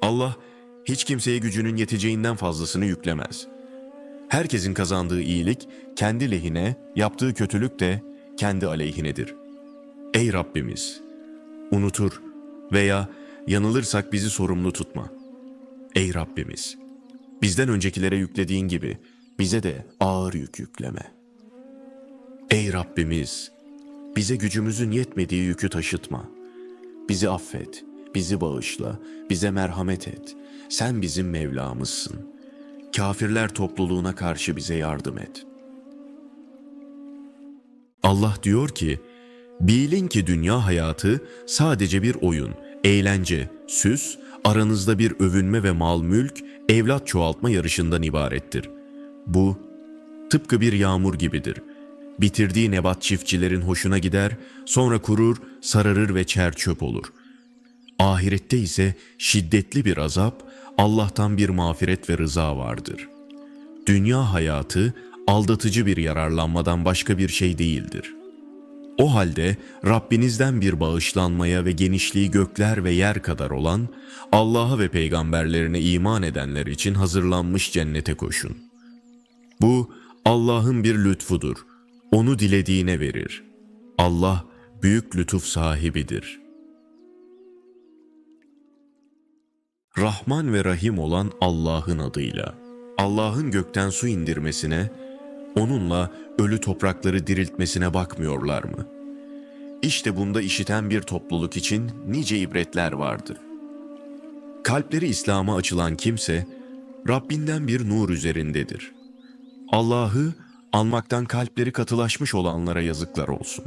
Allah hiç kimseye gücünün yeteceğinden fazlasını yüklemez. Herkesin kazandığı iyilik kendi lehine, yaptığı kötülük de kendi aleyhinedir. Ey Rabbimiz! Unutur veya yanılırsak bizi sorumlu tutma. Ey Rabbimiz! Bizden öncekilere yüklediğin gibi bize de ağır yük yükleme. Ey Rabbimiz! Bize gücümüzün yetmediği yükü taşıtma. Bizi affet, bizi bağışla, bize merhamet et. Sen bizim Mevlamızsın. Kafirler topluluğuna karşı bize yardım et. Allah diyor ki, bilin ki dünya hayatı sadece bir oyun, eğlence, süs, aranızda bir övünme ve mal mülk, evlat çoğaltma yarışından ibarettir. Bu, tıpkı bir yağmur gibidir. Bitirdiği nebat çiftçilerin hoşuna gider, sonra kurur, sararır ve çer çöp olur. Ahirette ise şiddetli bir azap, Allah'tan bir mağfiret ve rıza vardır. Dünya hayatı aldatıcı bir yararlanmadan başka bir şey değildir. O halde Rabbinizden bir bağışlanmaya ve genişliği gökler ve yer kadar olan Allah'a ve peygamberlerine iman edenler için hazırlanmış cennete koşun. Bu Allah'ın bir lütfudur. Onu dilediğine verir. Allah büyük lütuf sahibidir. Rahman ve Rahim olan Allah'ın adıyla. Allah'ın gökten su indirmesine, onunla ölü toprakları diriltmesine bakmıyorlar mı? İşte bunda işiten bir topluluk için nice ibretler vardır. Kalpleri İslam'a açılan kimse, Rabbinden bir nur üzerindedir. Allah'ı almaktan kalpleri katılaşmış olanlara yazıklar olsun.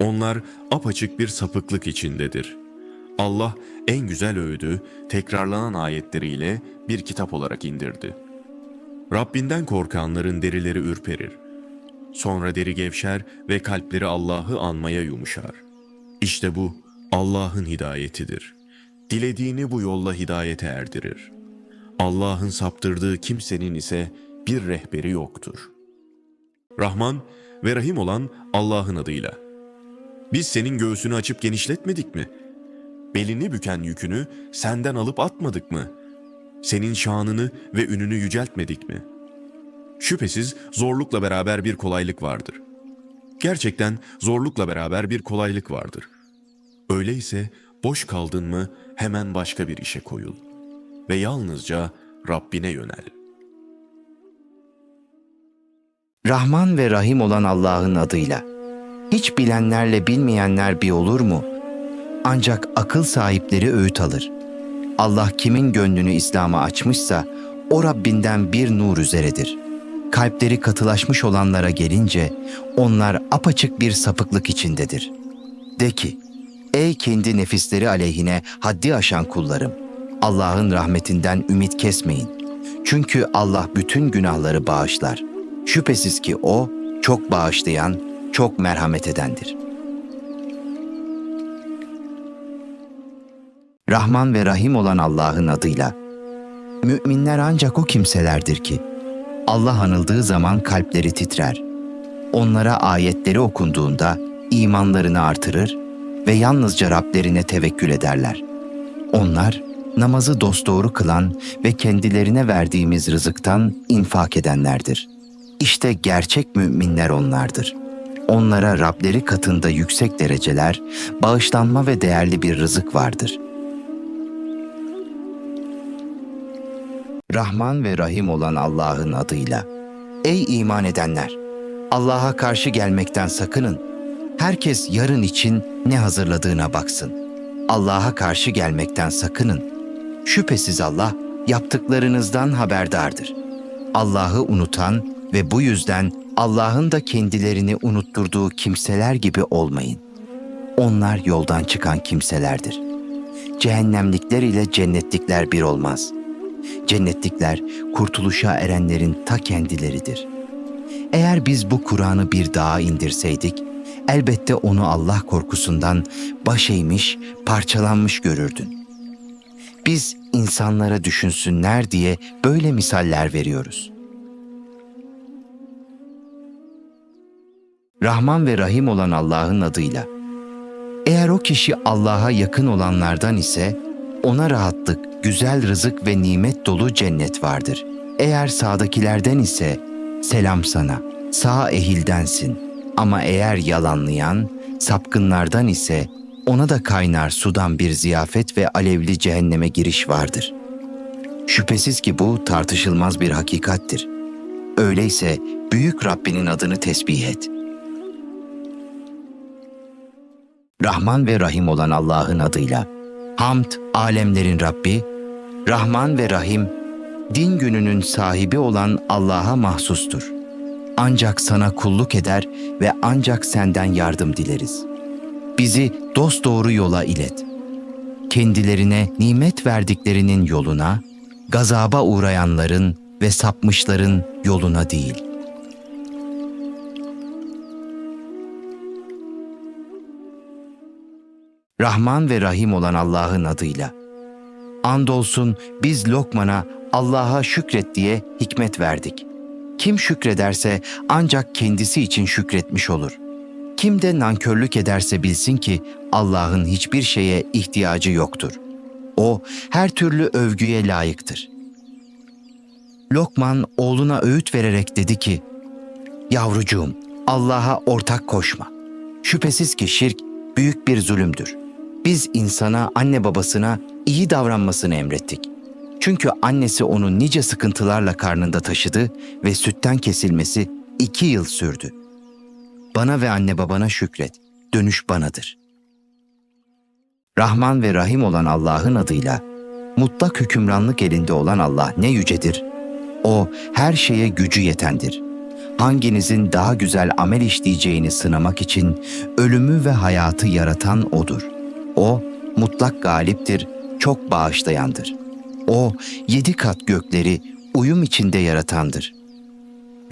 Onlar apaçık bir sapıklık içindedir. Allah en güzel öğüdü tekrarlanan ayetleriyle bir kitap olarak indirdi. Rabbinden korkanların derileri ürperir. Sonra deri gevşer ve kalpleri Allah'ı anmaya yumuşar. İşte bu Allah'ın hidayetidir. Dilediğini bu yolla hidayete erdirir. Allah'ın saptırdığı kimsenin ise bir rehberi yoktur. Rahman ve Rahim olan Allah'ın adıyla. Biz senin göğsünü açıp genişletmedik mi? Belini büken yükünü senden alıp atmadık mı? Senin şanını ve ününü yüceltmedik mi? Şüphesiz zorlukla beraber bir kolaylık vardır. Gerçekten zorlukla beraber bir kolaylık vardır. Öyleyse boş kaldın mı hemen başka bir işe koyul ve yalnızca Rabbine yönel. Rahman ve Rahim olan Allah'ın adıyla. Hiç bilenlerle bilmeyenler bir olur mu? Ancak akıl sahipleri öğüt alır. Allah kimin gönlünü İslam'a açmışsa o Rabbinden bir nur üzeredir. Kalpleri katılaşmış olanlara gelince onlar apaçık bir sapıklık içindedir. De ki, ey kendi nefisleri aleyhine haddi aşan kullarım, Allah'ın rahmetinden ümit kesmeyin. Çünkü Allah bütün günahları bağışlar. Şüphesiz ki O çok bağışlayan, çok merhamet edendir. Rahman ve Rahim olan Allah'ın adıyla. Müminler ancak o kimselerdir ki Allah anıldığı zaman kalpleri titrer. Onlara ayetleri okunduğunda imanlarını artırır ve yalnızca Rablerine tevekkül ederler. Onlar namazı dosdoğru kılan ve kendilerine verdiğimiz rızıktan infak edenlerdir. İşte gerçek müminler onlardır. Onlara Rableri katında yüksek dereceler, bağışlanma ve değerli bir rızık vardır. Rahman ve Rahim olan Allah'ın adıyla. Ey iman edenler! Allah'a karşı gelmekten sakının. Herkes yarın için ne hazırladığına baksın. Allah'a karşı gelmekten sakının. Şüphesiz Allah yaptıklarınızdan haberdardır. Allah'ı unutan ve bu yüzden Allah'ın da kendilerini unutturduğu kimseler gibi olmayın. Onlar yoldan çıkan kimselerdir. Cehennemlikler ile cennetlikler bir olmaz. Cennetlikler kurtuluşa erenlerin ta kendileridir. Eğer biz bu Kur'an'ı bir dağa indirseydik, elbette onu Allah korkusundan baş eğmiş, parçalanmış görürdün. Biz insanlara düşünsünler diye böyle misaller veriyoruz. Rahman ve Rahim olan Allah'ın adıyla. Eğer o kişi Allah'a yakın olanlardan ise ona rahatlık, güzel rızık ve nimet dolu cennet vardır. Eğer sağdakilerden ise selam sana, sağ ehildensin. Ama eğer yalanlayan, sapkınlardan ise ona da kaynar sudan bir ziyafet ve alevli cehenneme giriş vardır. Şüphesiz ki bu tartışılmaz bir hakikattir. Öyleyse büyük Rabbinin adını tesbih et. Rahman ve Rahim olan Allah'ın adıyla. Hamd, alemlerin Rabbi, Rahman ve Rahim, din gününün sahibi olan Allah'a mahsustur. Ancak sana kulluk eder ve ancak senden yardım dileriz. Bizi dosdoğru yola ilet. Kendilerine nimet verdiklerinin yoluna, gazaba uğrayanların ve sapmışların yoluna değil. Rahman ve Rahim olan Allah'ın adıyla. Andolsun biz Lokman'a Allah'a şükret diye hikmet verdik. Kim şükrederse ancak kendisi için şükretmiş olur. Kim de nankörlük ederse bilsin ki Allah'ın hiçbir şeye ihtiyacı yoktur. O her türlü övgüye layıktır. Lokman oğluna öğüt vererek dedi ki, Yavrucuğum, Allah'a ortak koşma. Şüphesiz ki şirk büyük bir zulümdür. Biz insana, anne babasına iyi davranmasını emrettik. Çünkü annesi onu nice sıkıntılarla karnında taşıdı ve sütten kesilmesi iki yıl sürdü. Bana ve anne babana şükret, dönüş banadır. Rahman ve Rahim olan Allah'ın adıyla, mutlak hükümranlık elinde olan Allah ne yücedir. O her şeye gücü yetendir. Hanginizin daha güzel amel işleyeceğini sınamak için ölümü ve hayatı yaratan O'dur. O mutlak galiptir, çok bağışlayandır. O yedi kat gökleri uyum içinde yaratandır.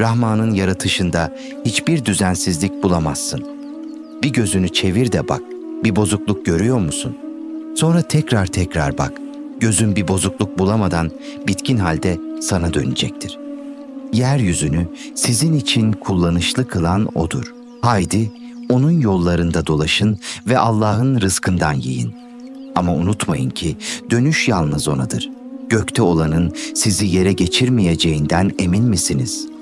Rahman'ın yaratışında hiçbir düzensizlik bulamazsın. Bir gözünü çevir de bak, bir bozukluk görüyor musun? Sonra tekrar tekrar bak, gözün bir bozukluk bulamadan bitkin halde sana dönecektir. Yeryüzünü sizin için kullanışlı kılan O'dur. Haydi O'nun yollarında dolaşın ve Allah'ın rızkından yiyin. Ama unutmayın ki dönüş yalnız O'nadır. Gökte olanın sizi yere geçirmeyeceğinden emin misiniz?''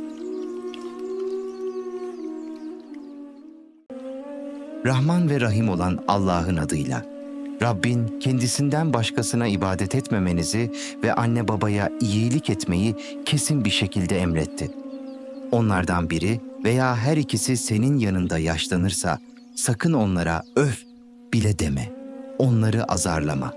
Rahman ve Rahim olan Allah'ın adıyla. Rabbin kendisinden başkasına ibadet etmemenizi ve anne babaya iyilik etmeyi kesin bir şekilde emretti. Onlardan biri veya her ikisi senin yanında yaşlanırsa sakın onlara öf bile deme. Onları azarlama.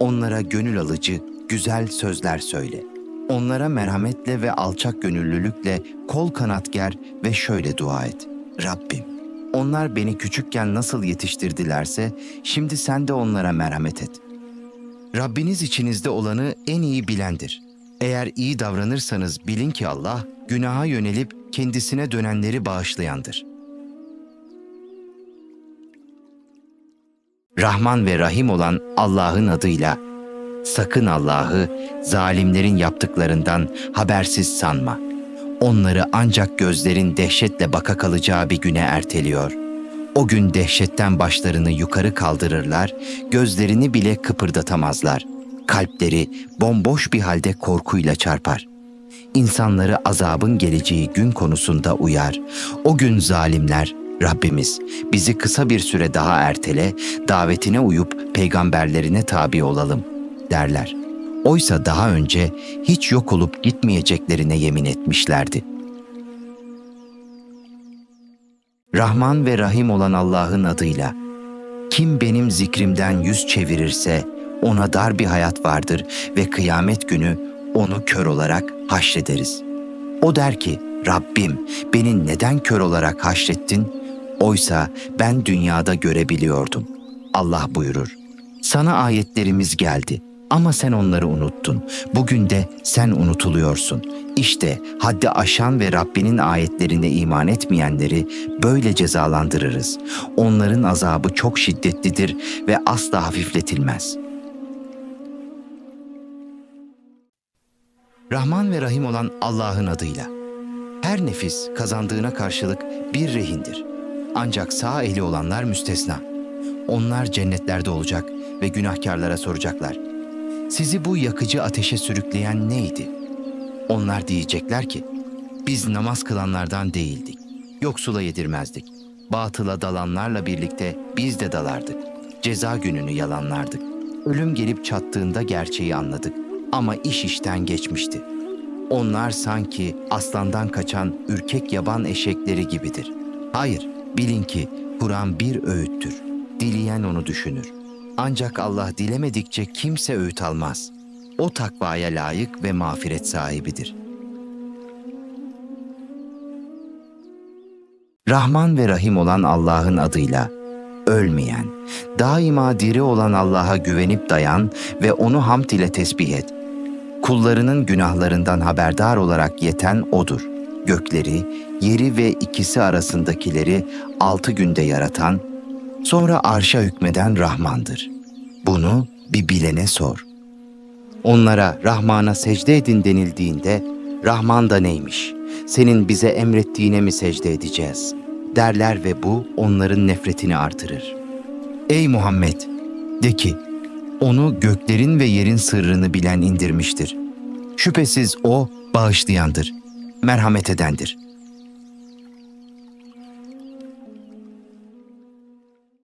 Onlara gönül alıcı, güzel sözler söyle. Onlara merhametle ve alçak gönüllülükle kol kanat ger ve şöyle dua et. Rabbim onlar beni küçükken nasıl yetiştirdilerse şimdi sen de onlara merhamet et. Rabbiniz içinizde olanı en iyi bilendir. Eğer iyi davranırsanız bilin ki Allah günaha yönelip kendisine dönenleri bağışlayandır. Rahman ve Rahim olan Allah'ın adıyla sakın Allah'ı zalimlerin yaptıklarından habersiz sanma.'' onları ancak gözlerin dehşetle baka kalacağı bir güne erteliyor. O gün dehşetten başlarını yukarı kaldırırlar, gözlerini bile kıpırdatamazlar. Kalpleri bomboş bir halde korkuyla çarpar. İnsanları azabın geleceği gün konusunda uyar. O gün zalimler, Rabbimiz bizi kısa bir süre daha ertele, davetine uyup peygamberlerine tabi olalım derler.'' Oysa daha önce hiç yok olup gitmeyeceklerine yemin etmişlerdi. Rahman ve Rahim olan Allah'ın adıyla kim benim zikrimden yüz çevirirse ona dar bir hayat vardır ve kıyamet günü onu kör olarak haşrederiz. O der ki, Rabbim beni neden kör olarak haşrettin? Oysa ben dünyada görebiliyordum. Allah buyurur, sana ayetlerimiz geldi.'' Ama sen onları unuttun. Bugün de sen unutuluyorsun. İşte haddi aşan ve Rabbinin ayetlerine iman etmeyenleri böyle cezalandırırız. Onların azabı çok şiddetlidir ve asla hafifletilmez. Rahman ve Rahim olan Allah'ın adıyla. Her nefis kazandığına karşılık bir rehindir. Ancak sağ ehli olanlar müstesna. Onlar cennetlerde olacak ve günahkarlara soracaklar. sizi bu yakıcı ateşe sürükleyen neydi? Onlar diyecekler ki, biz namaz kılanlardan değildik. Yoksula yedirmezdik. Batıla dalanlarla birlikte biz de dalardık. Ceza gününü yalanlardık. Ölüm gelip çattığında gerçeği anladık. Ama iş işten geçmişti. Onlar sanki aslandan kaçan ürkek yaban eşekleri gibidir. Hayır, bilin ki Kur'an bir öğüttür. Dileyen onu düşünür. Ancak Allah dilemedikçe kimse öğüt almaz. O takvaya layık ve mağfiret sahibidir. Rahman ve Rahim olan Allah'ın adıyla ölmeyen, daima diri olan Allah'a güvenip dayan ve onu hamd ile tesbih et. Kullarının günahlarından haberdar olarak yeten O'dur. Gökleri, yeri ve ikisi arasındakileri altı günde yaratan, sonra arşa hükmeden Rahmandır. Bunu bir bilene sor. Onlara Rahman'a secde edin denildiğinde, Rahman da neymiş, senin bize emrettiğine mi secde edeceğiz? Derler ve bu onların nefretini artırır. Ey Muhammed! De ki, onu göklerin ve yerin sırrını bilen indirmiştir. Şüphesiz o bağışlayandır, merhamet edendir.